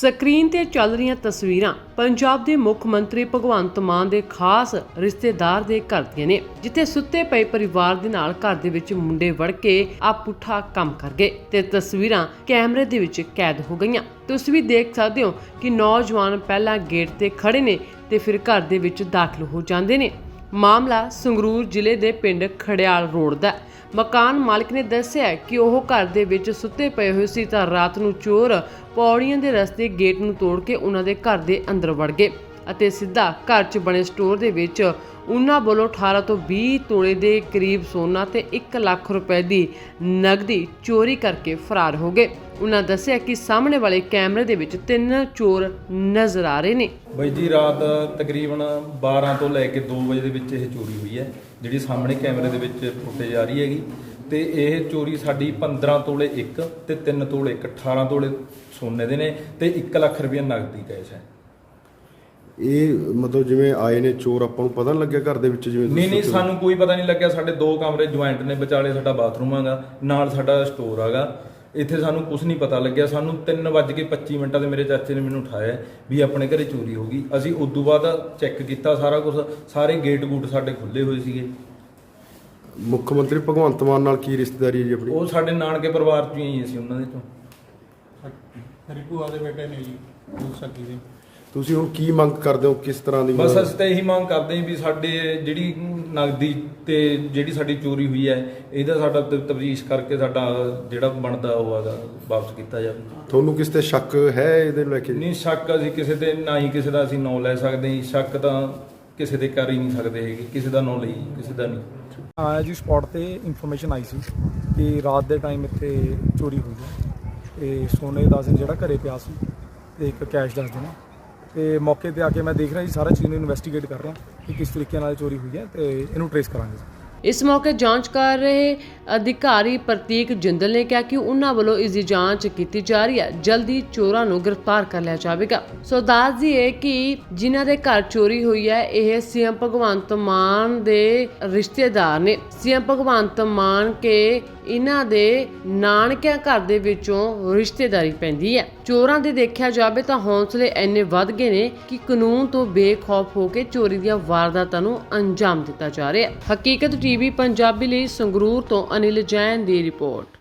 Screen ਤੇ ਚੱਲ ਰਹੀਆਂ ਤਸਵੀਰਾਂ ਪੰਜਾਬ ਦੇ ਮੁੱਖ ਮੰਤਰੀ ਭਗਵੰਤ ਮਾਨ ਦੇ ਖਾਸ ਰਿਸ਼ਤੇਦਾਰ ਦੇ ਘਰ ਦੀਆਂ ਨੇ, ਜਿੱਥੇ ਸੁੱਤੇ ਪਏ ਪਰਿਵਾਰ ਦੇ ਨਾਲ ਘਰ ਦੇ ਵਿੱਚ ਮੁੰਡੇ ਵੜ ਕੇ ਆ ਪੁੱਠਾ ਕੰਮ ਕਰ ਗਏ ਤੇ ਤਸਵੀਰਾਂ ਕੈਮਰੇ ਦੇ ਵਿੱਚ ਕੈਦ ਹੋ ਗਈਆਂ। ਤੁਸੀਂ ਵੀ ਦੇਖ ਸਕਦੇ ਹੋ ਕਿ ਨੌਜਵਾਨ ਪਹਿਲਾਂ ਗੇਟ ਤੇ ਖੜੇ ਨੇ ਤੇ ਫਿਰ ਘਰ ਦੇ ਵਿੱਚ ਦਾਖਲ ਹੋ ਜਾਂਦੇ ਨੇ। ਮਾਮਲਾ ਸੰਗਰੂਰ ਜ਼ਿਲ੍ਹੇ ਦੇ ਪਿੰਡ ਖੜਿਆਲ ਰੋਡ ਦਾ ਮਕਾਨ ਮਾਲਕ ਨੇ ਦੱਸਿਆ ਕਿ ਉਹ ਘਰ ਦੇ ਵਿੱਚ ਸੁੱਤੇ ਪਏ ਹੋਏ ਸੀ ਤਾਂ ਰਾਤ ਨੂੰ ਚੋਰ ਪੌੜੀਆਂ ਦੇ ਰਸਤੇ ਗੇਟ ਨੂੰ ਤੋੜ ਕੇ ਉਹਨਾਂ ਦੇ ਘਰ ਦੇ ਅੰਦਰ ਵੜ ਗਏ। ਅਤੇ ਸਿੱਧਾ ਘਰ 'ਚ ਬਣੇ ਸਟੋਰ ਦੇ ਵਿੱਚ ਉਹਨਾਂ ਵੱਲੋਂ 18 ਤੋਂ 20 ਤੋਲੇ ਦੇ ਕਰੀਬ ਸੋਨਾ ਤੇ 1 ਲੱਖ ਰੁਪਏ ਦੀ ਨਗਦੀ ਚੋਰੀ ਕਰਕੇ ਫਰਾਰ ਹੋ ਗਏ। ਉਹਨਾਂ ਦੱਸਿਆ ਕਿ ਸਾਹਮਣੇ ਵਾਲੇ ਕੈਮਰੇ ਦੇ ਵਿੱਚ ਤਿੰਨ ਚੋਰ ਨਜ਼ਰ ਆ ਰਹੇ ਨੇ। ਬਾਈ ਜੀ, ਰਾਤ ਤਕਰੀਬਨ 12 ਤੋਂ ਲੈ ਕੇ 2 ਵਜੇ ਦੇ ਵਿੱਚ ਇਹ ਚੋਰੀ ਹੋਈ ਹੈ, ਜਿਹੜੀ ਸਾਹਮਣੇ ਕੈਮਰੇ ਦੇ ਵਿੱਚ ਫੁਟੇਜ ਆ ਰਹੀ ਹੈਗੀ। ਤੇ ਇਹ ਚੋਰੀ ਸਾਡੀ 15 ਤੋਲੇ ਇੱਕ ਤੇ 3 ਤੋਲੇ ਇੱਕ 18 ਤੋਲੇ ਸੋਨੇ ਦੇ ਨੇ ਤੇ 1 ਲੱਖ ਰੁਪਏ ਨਗਦੀ ਕੈਸ਼ ਹੈ। ਇਹ ਮਤਲਬ ਜਿਵੇਂ ਆਏ ਨੇ ਚੋਰ ਆਪਾਂ ਨੂੰ ਪਤਾ ਨਹੀਂ ਲੱਗਿਆ ਘਰ ਦੇ ਵਿੱਚ ਜਿਵੇਂ ਨਹੀਂ ਨਹੀਂ ਤੁਸੀਂ ਸਾਨੂੰ ਕੋਈ ਪਤਾ ਨਹੀਂ ਲੱਗਿਆ। ਸਾਡੇ ਦੋ ਕਮਰੇ ਜੁਆਇੰਟ ਨੇ ਵਿਚਾਲੇ ਸਾਡਾ ਬਾਥਰੂਮ ਹੈਗਾ ਨਾਲ ਸਾਡਾ ਸਟੋਰ ਹੈਗਾ। ਇੱਥੇ ਸਾਨੂੰ ਕੁਝ ਨਹੀਂ ਪਤਾ ਲੱਗਿਆ। ਸਾਨੂੰ 3:25 ਮਿੰਟਾਂ ਤੇ ਮੇਰੇ ਚਾਚੇ ਨੇ ਮੈਨੂੰ ਉਠਾਇਆ ਵੀ ਆਪਣੇ ਘਰੇ ਚੋਰੀ ਹੋ ਗਈ। ਅਸੀਂ ਉਸ ਤੋਂ ਬਾਅਦ ਚੈੱਕ ਕੀਤਾ ਸਾਰਾ ਕੁਝ ਸਾਰੇ ਗੇਟ ਗੂਟ ਸਾਡੇ ਖੁੱਲੇ ਹੋਏ ਸੀਗੇ। ਮੁੱਖ ਮੰਤਰੀ ਭਗਵੰਤ ਮਾਨ ਨਾਲ ਕੀ ਰਿਸ਼ਤੇਦਾਰੀ ਹੈ ਜੀ ਆਪਣੀ? ਉਹ ਸਾਡੇ ਨਾਨਕੇ ਪਰਿਵਾਰ ਚੋਂ ਹੀ ਅਸੀਂ ਉਹਨਾਂ ਦੇ ਤੋਂ ਮੇਰੀ ਭੂਆ ਦੇ ਬੇਟੇ ਨੇ ਜੀ ਉਹ ਸਕੀ ਦੇ ਤੁਸੀਂ ਹੁਣ ਕੀ ਮੰਗ ਕਰਦੇ ਹੋ ਕਿਸ ਤਰ੍ਹਾਂ ਦੀ ਬਸ? ਅਸੀਂ ਤਾਂ ਇਹੀ ਮੰਗ ਕਰਦੇ ਹਾਂ ਵੀ ਸਾਡੇ ਜਿਹੜੀ ਨਗਦੀ ਤੇ ਜਿਹੜੀ ਸਾਡੀ ਚੋਰੀ ਹੋਈ ਹੈ ਇਹਦਾ ਸਾਡਾ ਤਬਦੀਸ਼ ਕਰਕੇ ਸਾਡਾ ਜਿਹੜਾ ਬਣਦਾ ਉਹ ਹੈਗਾ ਵਾਪਸ ਕੀਤਾ ਜਾਵੇ। ਤੁਹਾਨੂੰ ਕਿਸ ਤੇ ਸ਼ੱਕ ਹੈ ਇਹਦੇ ਨੂੰ ਲੈ ਕੇ? ਨਹੀਂ ਸ਼ੱਕ ਅਸੀਂ ਕਿਸੇ ਤੇ ਨਾ ਹੀ ਕਿਸੇ ਦਾ ਅਸੀਂ ਨਾਂ ਲੈ ਸਕਦੇ ਹਾਂ। ਸ਼ੱਕ ਤਾਂ ਕਿਸੇ ਦੇ ਕਰ ਹੀ ਨਹੀਂ ਸਕਦੇ ਹੈਗੇ ਕਿਸੇ ਦਾ ਨਾਂ ਲਈ ਕਿਸੇ ਦਾ ਨਹੀਂ। ਆਇਆ ਜੀ ਸਪੌਟ ਤੇ ਇਨਫੋਰਮੇਸ਼ਨ ਆਈ ਸੀ ਕਿ ਰਾਤ ਦੇ ਟਾਈਮ ਇੱਥੇ ਚੋਰੀ ਹੋਈ ਹੈ। ਤੇ ਸੋਨੇ ਦਾ ਜਿਹੜਾ ਘਰੇ ਪਿਆ ਸੀ ਤੇ ਇੱਕ ਕੈਸ਼ ਦੱਸ ਦੇਣਾ। ਤੇ ਮੌਕੇ ਤੇ ਆ ਕੇ ਮੈਂ ਦੇਖ ਰਿਹਾ ਜੀ, ਸਾਰਾ ਚੀਜ਼ ਨੂੰ ਇਨਵੈਸਟੀਗੇਟ ਕਰ ਰਿਹਾ ਕਿ ਕਿਸ ਤਰੀਕੇ ਨਾਲ ਚੋਰੀ ਹੋਈ ਹੈ ਤੇ ਇਹਨੂੰ ਟਰੇਸ ਕਰਾਂਗੇ। ਇਸ ਮੌਕੇ ਜਾਂਚ ਕਰ ਰਹੇ ਅਧਿਕਾਰੀ ਪ੍ਰਤੀਕ ਜਿੰਦਲ ਨੇ ਕਿਹਾ ਕਿ ਉਹਨਾਂ ਵੱਲੋਂ ਇਸ ਦੀ ਜਾਂਚ ਕੀਤੀ ਜਾ ਰਹੀ ਹੈ। ਜਲਦੀ ਚੋਰਾਂ ਨੂੰ ਗ੍ਰਿਫਤਾਰ ਕਰ ਲਿਆ ਜਾਵੇਗਾ। ਸੋ ਦੱਸ ਦਈਏ ਕਿ ਜਿਨ੍ਹਾਂ ਦੇ ਘਰ ਚੋਰੀ ਹੋਈ ਹੈ, ਇਹ ਸੀਐਮ ਭਗਵੰਤ ਮਾਨ ਦੇ ਰਿਸ਼ਤੇਦਾਰ ਨੇ। ਸੀਐਮ ਭਗਵੰਤ ਮਾਨ ਕੇ ਇਹਨਾਂ ਦੇ ਨਾਨਕਿਆਂ ਘਰ ਦੇ ਵਿੱਚੋਂ ਰਿਸ਼ਤੇਦਾਰੀ ਪੈਂਦੀ ਹੈ। ਚੋਰਾਂ ਦੇ ਦੇਖਿਆ ਜਾਵੇ ਤਾਂ ਹੌਸਲੇ ਇੰਨੇ ਵੱਧ ਗਏ ਨੇ ਕਿ ਕਾਨੂੰਨ ਤੋਂ ਬੇਖੌਫ ਹੋ ਕੇ ਚੋਰੀ ਦੀਆਂ ਵਾਰਦਾਤਾਂ ਨੂੰ ਅੰਜਾਮ ਦਿੱਤਾ ਜਾ ਰਿਹਾ ਹੈ। ਹਕੀਕਤ ਟੀਵੀ ਪੰਜਾਬੀ ਲਈ ਸੰਗਰੂਰ ਤੋਂ ਅਨਿਲ ਜੈਨ ਦੀ ਰਿਪੋਰਟ।